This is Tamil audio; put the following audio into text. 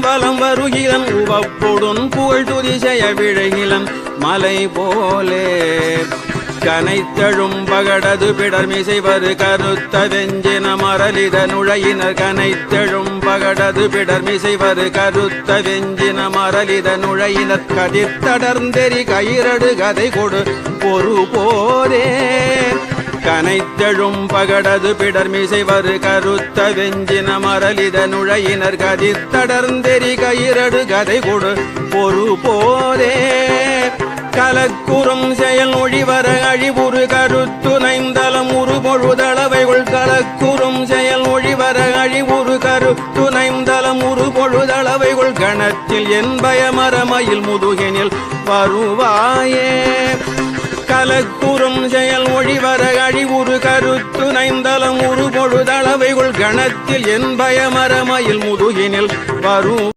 வலம் வருகிலன் உவப்பொடுன் புகழ் துதிசெய விழகிலன் மலை போலே. கனைத்தழும் பகடது பிடர் மிசைவரு கருத்த வெஞ்சின மரலித நுழையினர் கனைத்தழும் பகடது பிடர் மிசைவரு கருத்த வெஞ்சின மரலித நுழையினர் கதிர்த்தடர்ந்தெறி கயிரடு கதை கொடு பொறு போரே கனைத்தெழும் பகடது பிடர்மிசை மிசைவரு கருத்த வெஞ்சின மரலித நுழையினர் கதிர்த்தடர்ந்தெறி கயிரடு கதை கொடு. பொறு போதே கலக்குறும் செயல் ஒழிவர அழிவுறு கருத்து நைந்தலம் உரு கலக்குறும் செயல் ஒழிவர அழிவுறு கருத்து நைந்தலம் உரு கணத்தில் என் பயமரமையில் முதுகினில் வருவாயே. கலக்குறும் செயல் ஒழிவர அழிவுறு கருத்து நைந்தலம் உரு கணத்தில் என் பயமரமயில் முதுகினில் வரும்.